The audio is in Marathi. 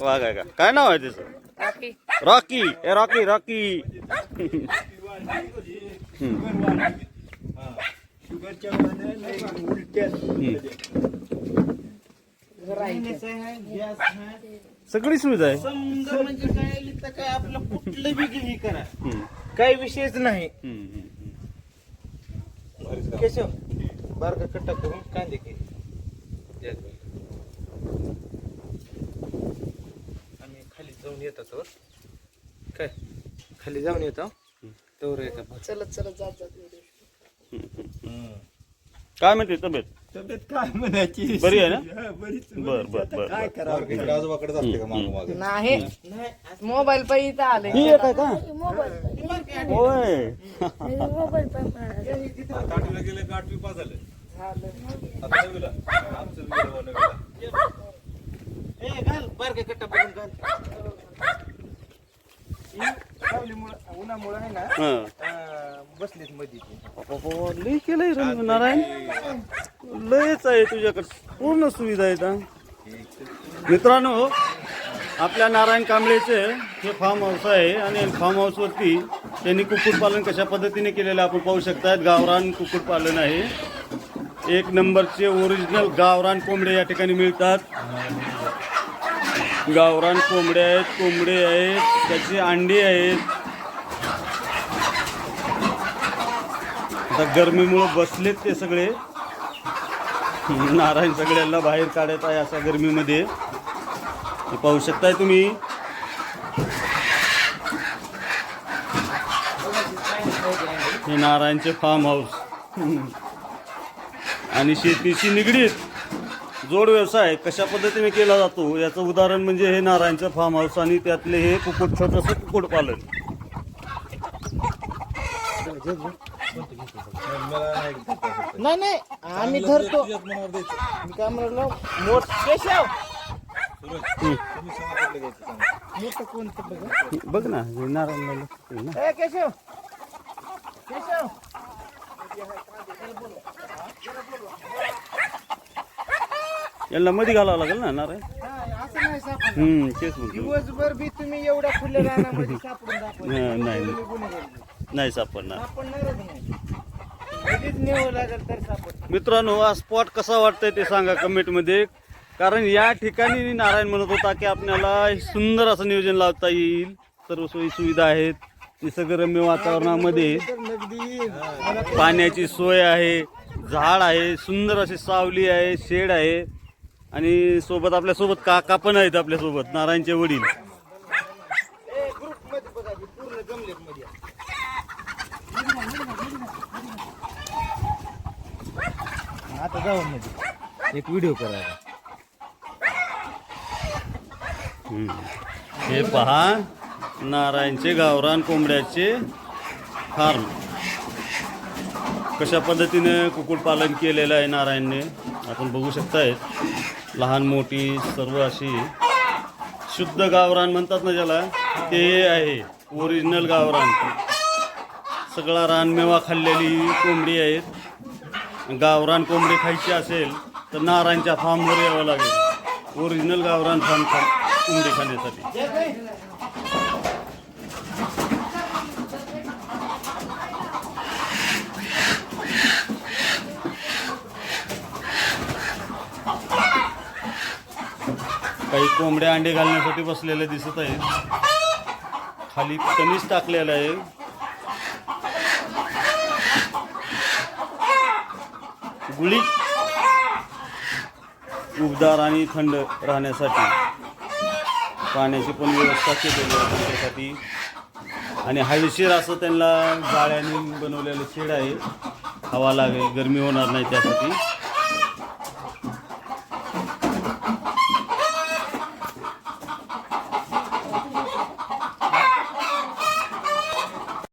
वाघ आहे का काय नाव आहे रॉकी। ए रॉकी रॉकी। हम्म. सगळी सुविधा आहे. समजा म्हणजे काय काय आपलं कुठलं बी हे करा हम्म. काही विषयच नाही. हम्म, हम्म. केशव बारका कट्टा करून कांदे के आम्ही खाली जाऊन येतो तर काय? खाली जाऊन येतो तर एका चलत चलत जात जात काय म्हणते तब्येत? तब्येत काय म्हणायची? बरी आहे ना? हा, बरीच बर, बर, बर, काय. करावं? आजोबाकडेच असते का मागं मागं? नाही नाही मोबाईल पण इथं आले. एक आहे का मोबाईल होय मोबाईल पण मिळाला. आठवीला गेले का आठवी पास झाले आता नववीला आमचं बी गेलं नववीला. ए घाल बारका कट्टा बघून घाल ही सावलीमुळं उन्हामुळं आहे ना हा. अं, बसलीत मध्ये ती. बाबा, लय केलंय रे नारायण लयच आहे तुझ्याकडे पूर्ण सुविधा आहेत हा. मित्रांनो आपल्या नारायण कांबळेचे हे फार्म हाऊस आहे आणि फार्म हाऊसवरती त्यांनी कुक्कुटपालन कशा पद्धतीने केलेलं आपण पाहू शकतात. गावरान कुक्कुटपालन आहे. एक नंबरचे ओरिजिनल गावरान कोंबडे या ठिकाणी मिळतात. गावरान कोंबडे आहेत कोंबडे आहेत त्याची अंडी आहेत. आता गरमीमुळं बसलेत ते सगळे. नारायण सगळ्यांना बाहेर काढत आहे अशा गरमीमध्ये. हे पाहू शकताय तुम्ही. हे नारायणचे फार्म हाऊस आणि शेतीशी निगडीत जोड व्यवसाय कशा पद्धतीने केला जातो याचं उदाहरण म्हणजे हे नारायणचं फार्म हाऊस आणि त्यातले हे कुक्कुट छोटंसं कुक्कुटपालन नाही नाही आम्ही धरतो. काय म्हणलो मोठ केशव. बघा ना नारायण ना. ए केशव! केशव! यांना मध्ये घालावं लागेल ना नारायण? हम्म तेच दिवसभर बी तुम्ही एवढ्या खुल्या रानामध्ये सापडून दाखवा. हा, नाही तुम्ही गुन्हेगार आहे. नाही सापडणार. सापडणारच नाही. लगेच न्यावं लागेल तर सापड मित्रांनो हा स्पॉट कसा वाटतंय ते सांगा कमेंटमध्ये कारण या ठिकाणी नारायण म्हणत होता की आपल्याला सुंदर असं नियोजन लावता येईल. सर्व सोयी सुविधा आहेत. निसर्गरम्य वातावरणामध्ये पाण्याची सोय आहे झाड आहे सुंदर अशी सावली आहे शेड आहे. आणि सोबत आपल्यासोबत काका पण आहेत आपल्यासोबत नारायणचे वडील. आता जाऊ एक व्हिडिओ करायला हम्म. हे पहा नारायणचे गावरान कोंबड्याचे फार्म. कशा पद्धतीने कुक्कुटपालन केलेलं आहे नारायणने आपण बघू शकताय. लहान मोठी सर्व अशी शुद्ध गावरान म्हणतात ना ज्याला ते आहे ओरिजिनल गावरान. सगळा रानमेवा खाल्लेली कोंबडी आहेत. गावरान कोंबडी खायची असेल तर नारायणच्या फार्मवर यावं लागेल. ओरिजिनल गावरान फार्म खा कोंबडी खाण्यासाठी काही कोंबड्या अंडे घालण्यासाठी बसलेले दिसत आहेत. खाली कमीच टाकलेलं आहे. गुळी उबदार आणि थंड राहण्यासाठी. पाण्याची पण व्यवस्था केलेली आहे त्यांच्यासाठी आणि हवेशीर असं त्यांना जाळ्याने बनवलेलं शेड आहे. हवा लागेल गरमी होणार नाही त्यासाठी.